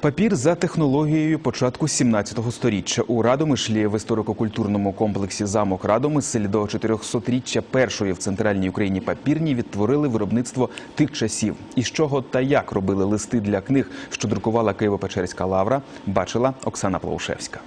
Папір за технологією початку 17 сторіччя. У Радомишлі в історико-культурному комплексі замок Радомисль до 400-річчя першої в центральній Україні папірні відтворили виробництво тих часів. І з чого та як робили листи для книг, що друкувала Києво-Печерська лавра, бачила Оксана Плаушевська.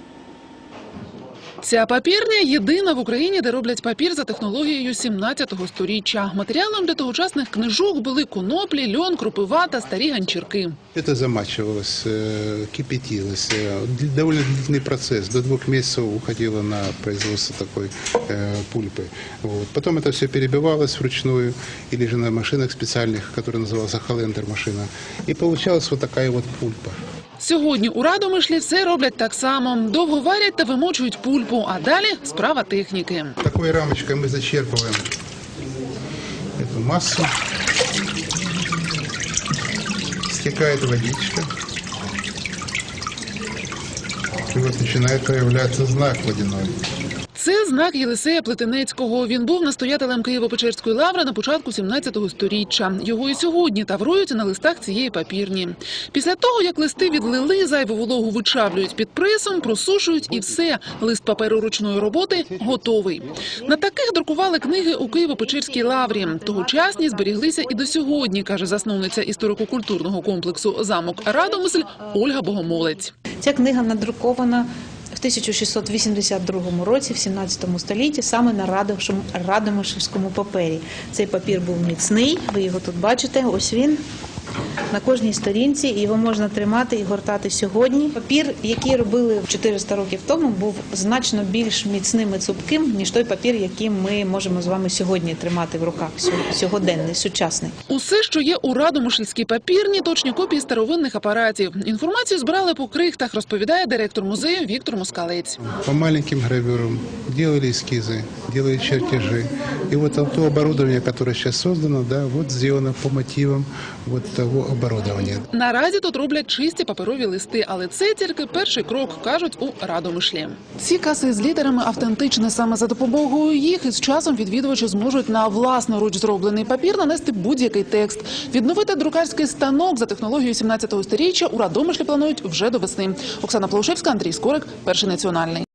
Ця папірня єдина в Україні, де роблять папір за технологією 17-го сторіччя. Матеріалом для тогочасних книжок були коноплі, льон, крупива та старі ганчірки. Это замачивалось, э, кипятилось. Э, д- Довольно длительный процесс. До двух месяцев уходило на производство такой э, пульпы. Вот. Потом это все перебивалось вручную или же на машинах специальных, которая называлась холендер машина. И получалась вот такая вот пульпа. Сьогодні у Радомишлі все роблять так само. Довго варять та вимочують пульпу, а далі справа техніки. Такой рамочкой мы зачерпываем эту массу. Стекает водичка. И вот начинает появляться знак водяной. Це знак Єлисея Плетенецького. Він був настоятелем Києво-Печерської лаври на початку 17-го сторіччя. Його і сьогодні таврують на листах цієї папірні. Після того, як листи відлили, зайву вологу вичавлюють під пресом, просушують і все. Лист паперу ручної роботи готовий. На таких друкували книги у Києво-Печерській лаврі. Тогочасні зберіглися і до сьогодні, каже засновниця історико-культурного комплексу замок Радомисль Ольга Богомолець. Ця книга надрукована 1682 році, в 17 столітті, саме на Радомишльському папері. Цей папір був міцний, ви його тут бачите, ось він. На кожній сторінці і його можна тримати і гортати сьогодні. Папір, який робили 400 років тому, був значно більш міцним і цупким, ніж той папір, який ми можемо з вами сьогодні тримати в руках, сьо- сьогоденний, сучасний. Усе, що є у Радомишльській папірні, точні копії старовинних апаратів. Інформацію збирали по крихтах, розповідає директор музею Віктор Москалець. По маленьким гравюрам делали эскизы, делали чертежи. И вот то оборудование, которое сейчас создано, да, вот сделано по мотивам вот того оборудования. Наразі тут роблять чисті паперові листи, але це тільки перший крок, кажуть у Радомишлі. Ці каси з літерами автентичні. Саме за допомогою їх із часом відвідувачі зможуть на власноруч зроблений папір нанести будь-який текст. Відновити друкарський станок за технологією 17-го сторіччя у Радомишлі планують вже до весни. Оксана Плаушевська, Андрій Скорик, перший національний.